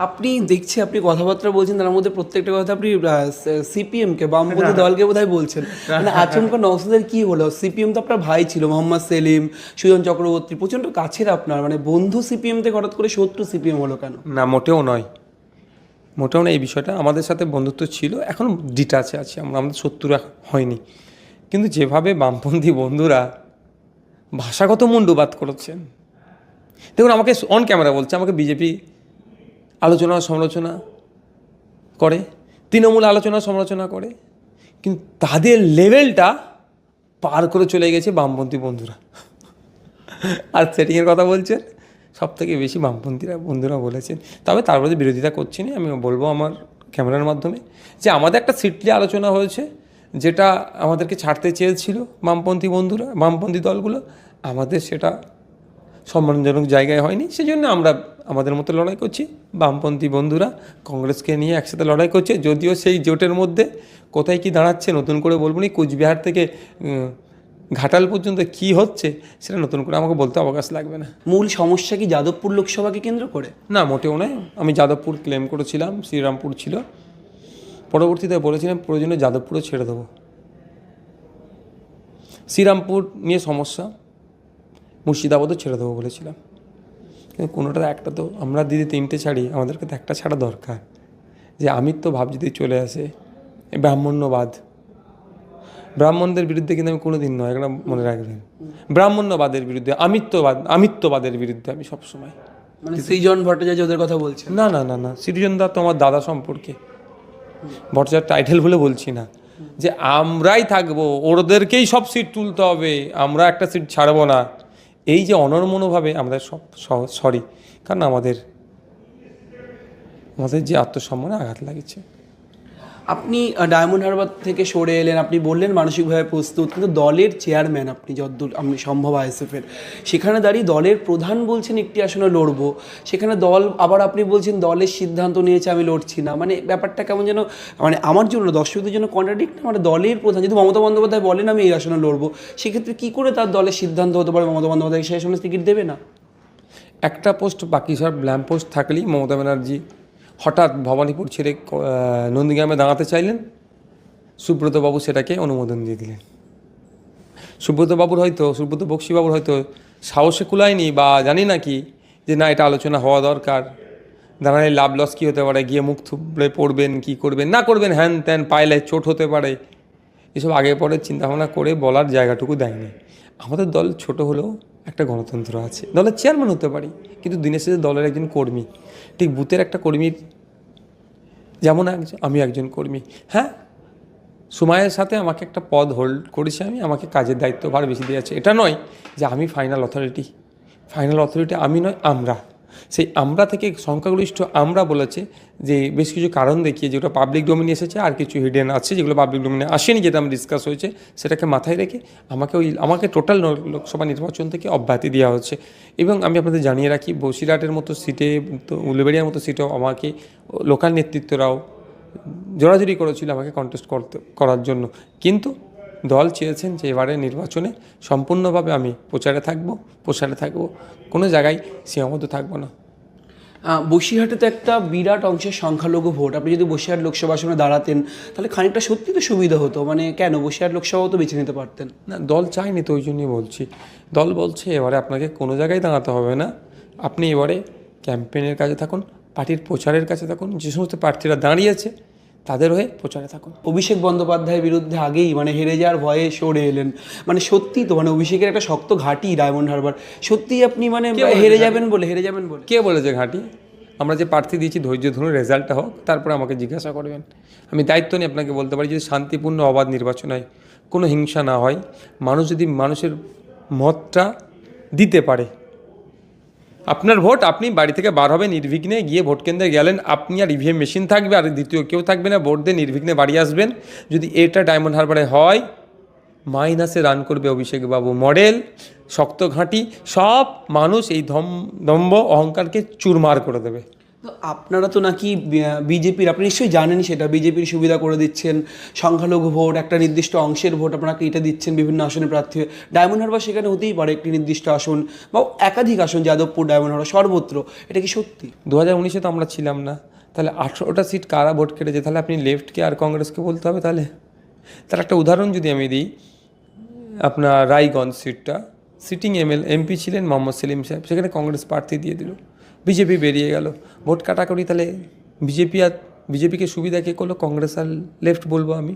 আপনি দেখছি আপনি কথাবার্তা বলছেন তার মধ্যে প্রত্যেকটা কথা আপনি সিপিএম কে বামপন্থী দলকে বোধহয় বলছেন। মানে আচমকা নওসাদের কি হলো? সিপিএম তো আপনার ভাই ছিল মোহাম্মদ সেলিম সুজন চক্রবর্তী প্রচণ্ড কাছের আপনার মানে বন্ধু সিপিএম থেকে হঠাৎ করে শত্রু সিপিএম হলো কেন? না মোটেও নয়। মোটেও না এই বিষয়টা। আমাদের সাথে বন্ধুত্ব ছিল এখন ডিটাচে আছে আমরা আমাদের শত্রু এখন হয়নি। কিন্তু যেভাবে বামপন্থী বন্ধুরা ভাষাগত মুন্ডুবাদ করেছেন দেখুন আমাকে অন ক্যামেরা বলছে আমাকে বিজেপি আলোচনা সমালোচনা করে, তৃণমূল আলোচনা সমালোচনা করে, কিন্তু তাদের লেভেলটা পার করে চলে গেছে বামপন্থী বন্ধুরা। আর সেটিংয়ের কথা বলছেন সব থেকে বেশি বামপন্থীরা বন্ধুরা বলেছেন। তবে তার মধ্যে বিরোধিতা করছি না, আমি বলব আমার ক্যামেরার মাধ্যমে যে আমাদের একটা সিটলি আলোচনা হয়েছে, যেটা আমাদেরকে ছাড়তে চেয়েছিল বামপন্থী বন্ধুরা, বামপন্থী দলগুলো, আমাদের সেটা সম্মানজনক জায়গায় হয়নি, সেজন্য আমরা আমাদের মতো লড়াই করছি। বামপন্থী বন্ধুরা কংগ্রেসকে নিয়ে একসাথে লড়াই করছে। যদিও সেই জোটের মধ্যে কোথায় কি দাঁড়াচ্ছে নতুন করে বলব নি কুচবিহার থেকে ঘাটাল পর্যন্ত কি হচ্ছে সেটা নতুন করে আমাকে বলতে অবকাশ লাগবে না। মূল সমস্যা কি যাদবপুর লোকসভাকে কেন্দ্র করে? না মোটেও নয়। আমি যাদবপুর ক্লেম করেছিলাম শ্রীরামপুর ছিল। পরবর্তীতে বলেছিলাম প্রয়োজনে যাদবপুরও ছেড়ে দেবো। শ্রীরামপুর নিয়ে সমস্যা মুর্শিদাবাদও ছেড়ে দেবো বলেছিলাম। কোনোটা একটা তো আমরা দিদি তিনটে ছাড়ি আমাদেরকে তো একটা ছাড়া দরকার। যে আমিত্ব ভাব যদি চলে আসে ব্রাহ্মণ্যবাদ। ব্রাহ্মণদের বিরুদ্ধে কিন্তু আমি কোনো দিন নয় এটা মনে রাখবেন। ব্রাহ্মণ্যবাদের বিরুদ্ধে আমিত্ববাদ আমিত্ববাদের বিরুদ্ধে আমি সবসময়। মানে সৃজন ভট্টাচার্য ওদের কথা বলছেন? না না না না সৃজন দা তো আমার দাদা সম্পর্কে। ভট্টাচার্য টাইটেল বলে বলছি না। যে আমরাই থাকব ওদেরকেই সব সিট তুলতে হবে আমরা একটা সিট ছাড়বো না। এই যে অনর্মনোভাবে আমাদের সব সরি কারণ আমাদের আমাদের যে আত্মসম্মানে আঘাত লাগছে আপনি ডায়মন্ড হারবার থেকে সরে এলেন, আপনি বললেন মানসিকভাবে প্রস্তুত, কিন্তু দলের চেয়ারম্যান আপনি যতদূর আপনি সম্ভব আইএসএফের। সেখানে দাঁড়িয়ে দলের প্রধান বলছেন, একটি আসনে লড়বো। সেখানে দল, আবার আপনি বলছেন, দলের সিদ্ধান্ত নিয়েছে, আমি লড়ছি না। মানে ব্যাপারটা কেমন যেন মানে আমার জন্য, দর্শকদের জন্য কন্ট্রাডিক্ট মানে দলের প্রধান যদি মমতা বন্দ্যোপাধ্যায় বলেন, আমি এই আসনে লড়বো। সেক্ষেত্রে কী করে তার দলের সিদ্ধান্ত হতে পারে? মমতা বন্দ্যোপাধ্যায় সেই আসনে টিকিট দেবে না? একটা পোস্ট বাকি, সব ল্যাম্প পোস্ট থাকলেই মমতা ব্যানার্জি হঠাৎ ভবানীপুর ছেড়ে নন্দীগ্রামে দাঁড়াতে চাইলেন। সুব্রতবাবু সেটাকে অনুমোদন দিয়ে দিলেন। সুব্রতবাবুর হয়তো, সুব্রত বক্সিবাবুর হয়তো সাহসে কুলায়নি বা জানি না কি যে না, এটা আলোচনা হওয়া দরকার। দাঁড়ালে লাভ লস কী হতে পারে? গিয়ে মুখ থুবড়ে পড়বেন, কি করবেন? না করবেন, হ্যান ত্যান পায়ে চোট হতে পারে। এসব আগে পরে চিন্তাভাবনা করে বলার জায়গাটুকু দেয়নি। আমাদের দল ছোট হলেও একটা গণতন্ত্র আছে। দলের চেয়ারম্যান হতে পারি, কিন্তু দিনের শেষে দলের একজন কর্মী। ঠিক বুথের একটা কর্মীর যেমন একজন আমি একজন কর্মী। হ্যাঁ? সময়ের সাথে আমাকে একটা পদ হোল্ড করেছি আমি, আমাকে কাজের দায়িত্ব ভার বেশি দিয়েছে এটা নয় যে আমি ফাইনাল অথরিটি ফাইনাল অথরিটি আমি নয়, আমরা। সেই আমরা থেকে সংখ্যাগরিষ্ঠ আমরা বলেছে যে বেশ কিছু কারণ দেখিয়ে যেগুলো পাবলিক ডোমিনে এসেছে, আর কিছু হিডেন আছে যেগুলো পাবলিক ডোমিনে আসেনি যেটা আমি ডিসকাস হয়েছে, সেটাকে মাথায় রেখে আমাকে ওই, আমাকে টোটাল লোকসভা নির্বাচন থেকে অব্যাহতি দেওয়া হচ্ছে। এবং আমি আপনাদের জানিয়ে রাখি, বসিরহাটের মতো সিটে উলুবেড়িয়ার মতো সিটেও আমাকে লোকাল নেতৃত্বরাও জোরাজুরি করেছিল আমাকে কন্টেস্ট করতে, করার জন্য। কিন্তু দল চেয়েছেন যে এবারে নির্বাচনে সম্পূর্ণভাবে আমি প্রচারে থাকব প্রচারে থাকব। কোনো জায়গায় সীমাবদ্ধ থাকব না। বসিরহাটে তো একটা বিরাট অংশের সংখ্যালঘু ভোট। আপনি যদি বসিরহাট লোকসভা আসনে দাঁড়াতেন তাহলে খানিকটা সত্যি তো সুবিধা হতো। মানে কেন? বসিরহাট লোকসভাও তো বেছে নিতে পারতেন। না দল চায়নি তো ওই জন্যই বলছি। দল বলছে এবারে আপনাকে কোনো জায়গায় দাঁড়াতে হবে না। আপনি এবারে ক্যাম্পেনের কাছে থাকুন পার্টির প্রচারের কাছে থাকুন যে সমস্ত প্রার্থীরা দাঁড়িয়েছে তাদের হয়ে প্রচারে থাকুন। অভিষেক বন্দ্যোপাধ্যায়ের বিরুদ্ধে আগেই মানে হেরে যাওয়ার ভয়ে সরে এলেন। মানে সত্যি তো মানে অভিষেকের একটা শক্ত ঘাঁটি ডায়মন্ড হারবার। সত্যিই আপনি মানে হেরে যাবেন বলে হেরে যাবেন বলে। কে বলেছে ঘাঁটি? আমরা যে প্রার্থী দিয়েছি ধৈর্য ধরুন রেজাল্টটা হোক তারপরে আমাকে জিজ্ঞাসা করবেন। আমি দায়িত্ব নিয়ে আপনাকে বলতে পারি যদি শান্তিপূর্ণ অবাধ নির্বাচন হয় কোনো হিংসা না হয় মানুষ যদি মানুষের মতটা দিতে পারে আপনার ভোট, আপনি বাড়ি থেকে বার হবে নির্বিঘ্নে গিয়ে ভোট কেন্দ্রে গেলেন, আপনি আর ইভিএম মেশিন থাকবে, আর দ্বিতীয় কেউ থাকবে না, ভোট দিয়ে নির্বিঘ্নে বাড়ি আসবেন। যদি এটা ডায়মন্ড হারবারে হয় মাইনাসে রান করবে অভিষেকবাবু মডেল শক্ত ঘাঁটি, সব মানুষ এই ধম, দম্ভ অহংকারকে চুরমার করে দেবে। তো আপনারা তো নাকি বিজেপির, আপনি নিশ্চয়ই জানেন সেটা, বিজেপির সুবিধা করে দিচ্ছেন, সংখ্যালঘু ভোট, একটা নির্দিষ্ট অংশের ভোট আপনাকে এটা দিচ্ছেন বিভিন্ন আসনে প্রার্থী ডায়মন্ড হারবার সেখানে হতেই পারে একটি নির্দিষ্ট আসন, বা একাধিক আসন, যাদবপুর, ডায়মন্ড হারবার, সর্বত্র। এটা কি সত্যি? দু হাজার উনিশে তো আমরা ছিলাম না। তাহলে আঠেরোটা সিট কারা ভোট কেটেছে? তাহলে আপনি লেফটকে আর কংগ্রেসকে বলতে হবে তাহলে? তার একটা উদাহরণ যদি আমি দিই, আপনার রায়গঞ্জ সিটটা, সিটিং এমএল এমপি ছিলেন মোহাম্মদ সেলিম সাহেব, সেখানে কংগ্রেস প্রার্থী দিয়ে দিল। বিজেপি বেরিয়ে গেল। ভোট কাটাকরি তাহলে বিজেপি আর বিজেপিকে সুবিধা কে করল? কংগ্রেস আর লেফট বলব আমি।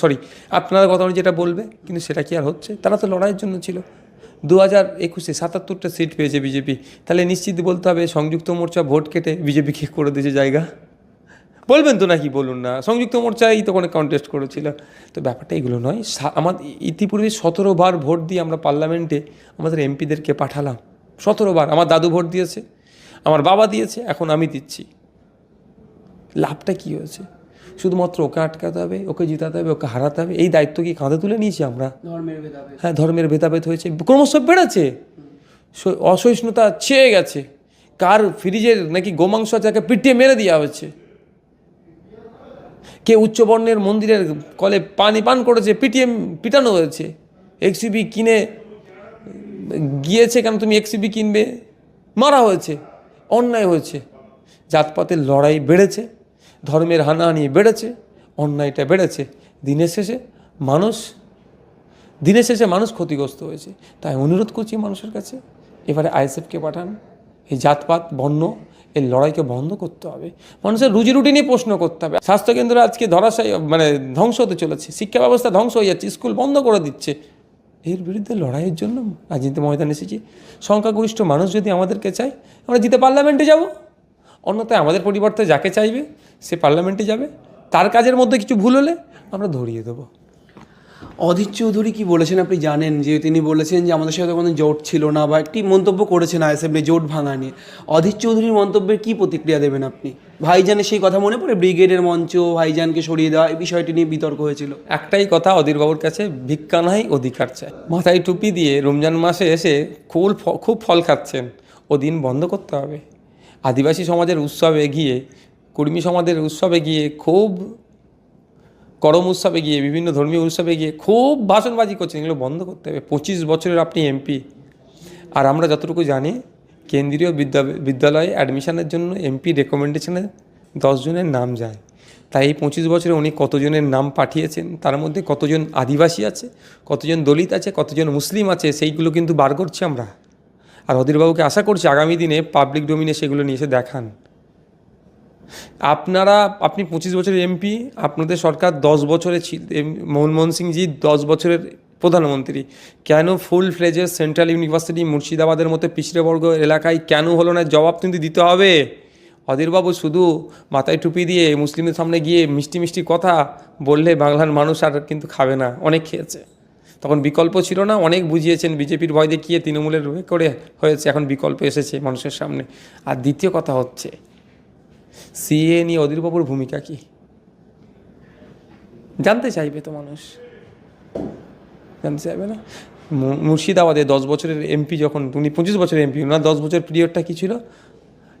সরি আপনারা কথা যেটা বলবে, কিন্তু সেটা কি আর হচ্ছে? তারা তো লড়াইয়ের জন্য ছিল। দু হাজার একুশে সাতাত্তরটা সিট পেয়েছে বিজেপি। তাহলে নিশ্চিত বলতে হবে, সংযুক্ত মোর্চা ভোট কেটে বিজেপিকে করে দিয়েছে জায়গা। বলবেন তো নাকি, বলুন না। সংযুক্ত মোর্চাই তো কোনো কন্টেস্ট করেছিল। তো ব্যাপারটা এগুলো নয়। আমার ইতিপূর্বে সতেরো বার ভোট দিয়ে আমরা পার্লামেন্টে আমাদের এমপিদেরকে পাঠালাম। সতেরো বার। আমার দাদু ভোট দিয়েছে। আমার বাবা দিয়েছে এখন আমি দিচ্ছি। লাভটা কি হয়েছে? শুধুমাত্র ওকে আটকাতে হবে ওকে জিতাতে হবে ওকে হারাতে হবে এই দায়িত্ব কি কাঁধে তুলে নিয়েছি আমরা? হ্যাঁ ধর্মের ভেদাভেদ হয়েছে ক্রমশ বেড়েছে। অসহিষ্ণুতা ছেয়ে গেছে। কার ফ্রিজের নাকি গোমাংস আছে তাকে পিটিয়ে মেরে দেওয়া হয়েছে। কে উচ্চবর্ণের মন্দিরের কলে পানি পান করেছে পিটিয়ে পিটানো হয়েছে। এক্সিবি কিনে গিয়েছে কেন তুমি এক্সিবি কিনবে? মারা হয়েছে। অন্যায় হয়েছে। জাতপাতের লড়াই বেড়েছে, ধর্মের হানাহানি বেড়েছে, অন্যায়টা বেড়েছে। দিনের শেষে মানুষ, দিনের শেষে মানুষ ক্ষতিগ্রস্ত হয়েছে। তাই অনুরোধ করছি মানুষের কাছে, এবারে আইএসএফকে পাঠান। এই জাতপাত, বর্ণ, এই লড়াইকে বন্ধ করতে হবে। মানুষের রুজি রুটি নিয়ে প্রশ্ন করতে হবে। স্বাস্থ্যকেন্দ্র আজকে ধরাশায়ী মানে ধ্বংস হতে চলেছে। শিক্ষা ব্যবস্থা ধ্বংস হয়ে যাচ্ছে। স্কুল বন্ধ করে দিচ্ছে। এর বিরুদ্ধে লড়াইয়ের জন্য রাজনীতি ময়দান এসেছি। সংখ্যাগরিষ্ঠ মানুষ যদি আমাদেরকে চায়, আমরা জিতে পার্লামেন্টে যাব। অন্যথায় আমাদের পরিবর্তে যাকে চাইবে, সে পার্লামেন্টে যাবে। তার কাজের মধ্যে কিছু ভুল হলে আমরা ধরিয়ে দেবো। অধীর চৌধুরী কি বলেছেন আপনি জানেন? যে তিনি বলেছেন যে আমাদের সাথে কোনো জোট ছিল না বা একটি মন্তব্য করেছেন আইএসএফ জোট ভাঙা নিয়ে। অধীর চৌধুরীর মন্তব্যের কি প্রতিক্রিয়া দেবেন আপনি? ভাইজানের সেই কথা মনে পড়ে? ব্রিগেডের মঞ্চ, ভাইজানকে সরিয়ে দেওয়া, এই বিষয়টি নিয়ে বিতর্ক হয়েছিল। একটাই কথা অধীরবাবুর কাছে, ভিক্ষা নাই, অধিকার চায় মাথায় টুপি দিয়ে রমজান মাসে এসে খুব খুব ফল খাচ্ছেন। ও দিন বন্ধ করতে হবে। আদিবাসী সমাজের উৎসবে গিয়ে, কুর্মী সমাজের উৎসবে গিয়ে খুব করম উৎসবে গিয়ে, বিভিন্ন ধর্মীয় উৎসবে গিয়ে খুব ভাষণবাজি করছেন। এগুলো বন্ধ করতে হবে। পঁচিশ বছরের আপনি এমপি। আর আমরা যতটুকু জানি, কেন্দ্রীয় বিদ্যা বিদ্যালয়ে অ্যাডমিশনের জন্য এমপি রেকমেন্ডেশনে দশজনের নাম যায়। তাই এই পঁচিশ বছরে উনি কতজনের নাম পাঠিয়েছেন, তার মধ্যে কতজন আদিবাসী আছে, কতজন দলিত আছে, কতজন মুসলিম আছে, সেইগুলো কিন্তু বার করছি আমরা। আর অধীরবাবুকে আশা করছি আগামী দিনে পাবলিক ডোমিনে সেগুলো নিয়ে এসে দেখান। আপনারা, আপনি পঁচিশ বছরের এমপি আপনাদের সরকার দশ বছরে ছিল এম- মনমোহন সিংজি দশ বছরের প্রধানমন্ত্রী। কেন ফুল ফ্লেজের সেন্ট্রাল ইউনিভার্সিটি মুর্শিদাবাদের মতো পিছড়েবর্গ এলাকায় কেন হলো না জবাব কিন্তু দিতে হবে? অধীরবাবু শুধু মাথায় টুপি দিয়ে মুসলিমদের সামনে গিয়ে মিষ্টি মিষ্টি কথা বললে বাংলার মানুষ আর কিন্তু খাবে না, অনেক খেয়েছে। তখন বিকল্প ছিল না, অনেক বুঝিয়েছেন বিজেপির ভয় দেখিয়ে তৃণমূলের করে হয়েছে, এখন বিকল্প এসেছে মানুষের সামনে। আর দ্বিতীয় কথা হচ্ছে সিএ নিয়ে অধীরবাবুর ভূমিকা কি? জানতে চাইবে তো মানুষ। জানতে চাইবে না? মুর্শিদাবাদে দশ বছরের এমপি যখন, উনি পঁচিশ বছরের এমপি ওনার দশ বছর পিরিয়ডটা কী ছিল?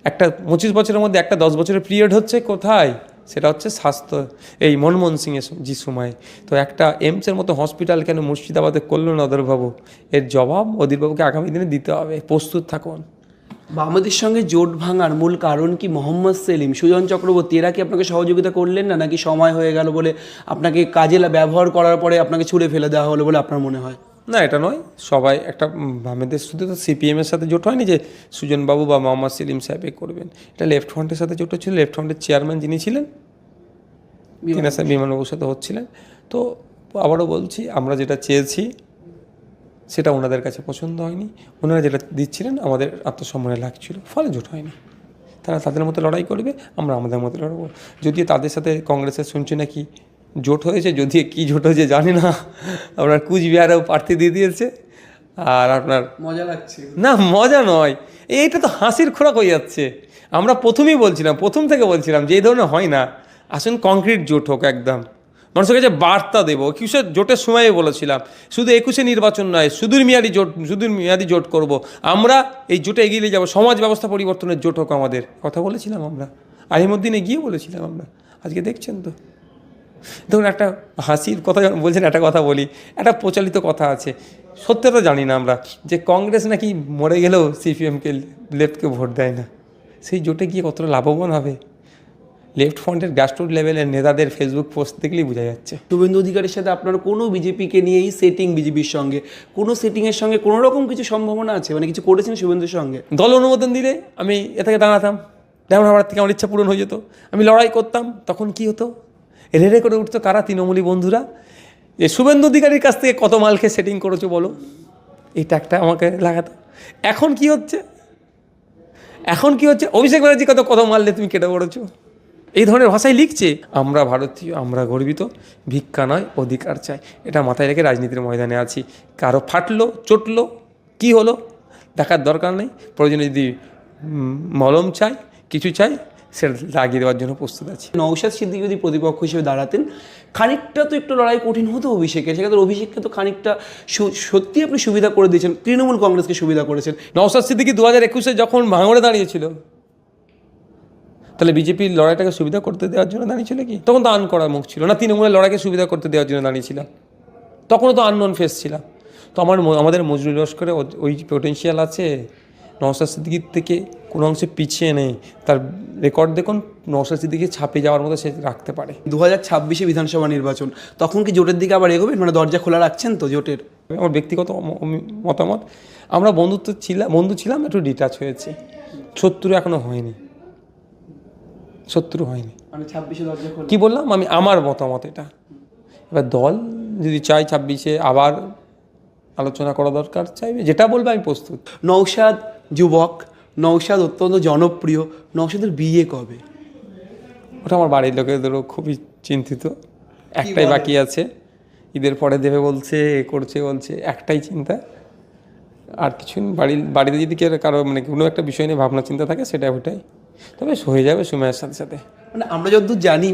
একটা পঁচিশ বছরের মধ্যে একটা দশ বছরের পিরিয়ড হচ্ছে কোথায়? সেটা হচ্ছে স্বাস্থ্য, এই মনমোহন সিংয়ের যে সময়। তো একটা এমসের মতো হসপিটাল কেন মুর্শিদাবাদে করল না অধীরবাবু এর জবাব অধীরবাবুকে আগামী দিনে দিতে হবে। প্রস্তুত থাকুন। বামদের সঙ্গে জোট ভাঙার মূল কারণ কি মোহাম্মদ সেলিম? সুজন চক্রবর্তী এরা কি আপনাকে সহযোগিতা করলেন না নাকি সময় হয়ে গেল বলে আপনাকে কাজে ব্যবহার করার পরে আপনাকে ছুড়ে ফেলে দেওয়া হলো বলে আপনার মনে হয়? না এটা নয়। সবাই একটা বামেদের শুধু তো সিপিএমের সাথে জোট হয়নি যে সুজনবাবু বা মোহাম্মদ সেলিম সাহেবে করবেন। এটা লেফট ফ্রন্টের সাথে জোট ছিল লেফট ফ্রন্টের চেয়ারম্যান যিনি ছিলেন তিনি বিমানবাবুর সাথে হচ্ছিলেন। তো আবারও বলছি আমরা যেটা চেয়েছি সেটা ওনাদের কাছে পছন্দ হয়নি। ওনারা যেটা দিচ্ছিলেন আমাদের আত্মসম্মানে লাগছিল ফলে জোট হয়নি। তারা তাদের মতো লড়াই করবে আমরা আমাদের মতো লড়বো। যদিও তাদের সাথে কংগ্রেসের শুনছি নাকি জোট হয়েছে যদিও কী জোট হয়েছে জানি না। আপনার কুচবিহারেও প্রার্থী দিয়ে দিয়েছে আর আপনার মজা লাগছে। না মজা নয়। এইটা তো হাসির খোরাক হয়ে যাচ্ছে। আমরা প্রথমেই বলছিলাম প্রথম থেকে বলছিলাম যে এই ধরনের হয় না। আসুন কংক্রিট জোট হোক একদম। মানুষের কাছে বার্তা দেবো। একুশে জোটের সময়ে বলেছিলাম, শুধু একুশে নির্বাচন নয়, সুদূর মেয়াদি জোট, সুদূর মেয়াদি জোট করব। আমরা এই জোটে এগিয়ে যাব, সমাজ ব্যবস্থা পরিবর্তনের জোট হোক আমাদের। কথা বলেছিলাম আমরা। আলিমুদ্দিন গিয়ে বলেছিলাম আমরা। আজকে দেখছেন তো। ধরুন একটা হাসির কথা যখন বলছেন, একটা কথা বলি, একটা প্রচলিত কথা আছে। সত্যটা জানি না আমরা, যে কংগ্রেস নাকি মরে গেলেও সিপিএমকে লেফটকে ভোট দেয় না। সেই জোটে গিয়ে কতটা লাভবান হবে? লেফট ফ্রন্টের গ্রাসরুট লেভেলের নেতাদের ফেসবুক পোস্ট দেখলেই বোঝা যাচ্ছে। শুভেন্দু অধিকারীর সাথে আপনার কোনো বিজেপিকে নিয়েই সেটিং বিজেপির সঙ্গে কোনো সেটিংয়ের সঙ্গে কোনো রকম কিছু সম্ভাবনা আছে? মানে কিছু করেছেন শুভেন্দুর সঙ্গে? দল অনুমোদন দিলে আমি এ থেকে দাঁড়াতাম। যেমন আমার থেকে আমার ইচ্ছা পূরণ হয়ে যেত। আমি লড়াই করতাম তখন কি হতো? রেড়ে করে উঠতো কারা? তৃণমূলী বন্ধুরা। যে শুভেন্দু অধিকারীর কাছ থেকে কত মাল খেয়ে সেটিং করেছ বলো? এই ট্যাগটা আমাকে লাগাতো। এখন কি হচ্ছে? এখন কি হচ্ছে? অভিষেক ব্যানার্জি কত কত মারলে তুমি কেটে পড়েছো? এই ধরনের ভাষায় লিখছে। আমরা ভারতীয় আমরা গর্বিত। ভিক্ষা নয় অধিকার চাই। এটা মাথায় রেখে রাজনীতির ময়দানে আছি। কারও ফাটলো চটলো কি হলো দেখার দরকার নেই। প্রয়োজনে যদি মলম চাই কিছু চাই সেটা লাগিয়ে দেওয়ার জন্য প্রস্তুত আছি। নৌশাদ সিদ্দিকি যদি প্রতিপক্ষ হিসেবে দাঁড়াতেন খানিকটা তো একটু লড়াই কঠিন হতো অভিষেকের। সেক্ষেত্রে অভিষেককে তো খানিকটা সত্যি আপনি সুবিধা করে দিয়েছেন তৃণমূল কংগ্রেসকে সুবিধা করেছেন। নওসাদ সিদ্দিকি দু হাজার একুশে যখন ভাঙড়ে দাঁড়িয়েছিল তাহলে বিজেপির লড়াইটাকে সুবিধা করতে দেওয়ার জন্য দাঁড়িয়েছিল কি? তখন তো আন করার মুখ ছিল না তৃণমূলের লড়াইকে সুবিধা করতে দেওয়ার জন্য দাঁড়িয়েছিলাম তখনও তো আননোন ফেস ছিলাম। তো আমার আমাদের মজরুল লস্করে ওই পটেনশিয়াল আছে নওসাদ সিদ্দিকির থেকে কোনো অংশে পিছিয়ে নেই তার রেকর্ড দেখুন নওসাদ সিদ্দিকি ছাপে যাওয়ার মতো সে রাখতে পারে। দু হাজার ছাব্বিশে বিধানসভা নির্বাচন তখন কি জোটের দিকে আবার এগোবেন? মানে দরজা খোলা রাখছেন তো জোটের? আমার ব্যক্তিগত মতামত আমরা বন্ধুত্ব ছিলাম বন্ধু ছিলাম একটু ডিটাচ হয়েছে। শত্রু এখনও হয়নি। শত্রু হয়নি। কি বললাম? আমি আমার মতামত এটা। এবার দল যদি চাই ছাব্বিশে আবার আলোচনা করা দরকার চাইবে। যেটা বলবে আমি প্রস্তুত। নৌশাদ যুবক নৌশাদ অত্যন্ত জনপ্রিয়। নৌশাদের বিয়ে কবে? ওটা আমার বাড়ির লোকেদেরও খুবই চিন্তিত। একটাই বাকি আছে। ঈদের পরে দেবে বলছে এ করছে বলছে একটাই চিন্তা। আর কিছু। বাড়ির বাড়িতে যদি কারও মানে কোনো একটা বিষয় নিয়ে ভাবনা চিন্তা থাকে সেটা ওটাই। তবে হয়ে যাবে সময়ের সাথে সাথে। মানে আমরা যতদূর জানি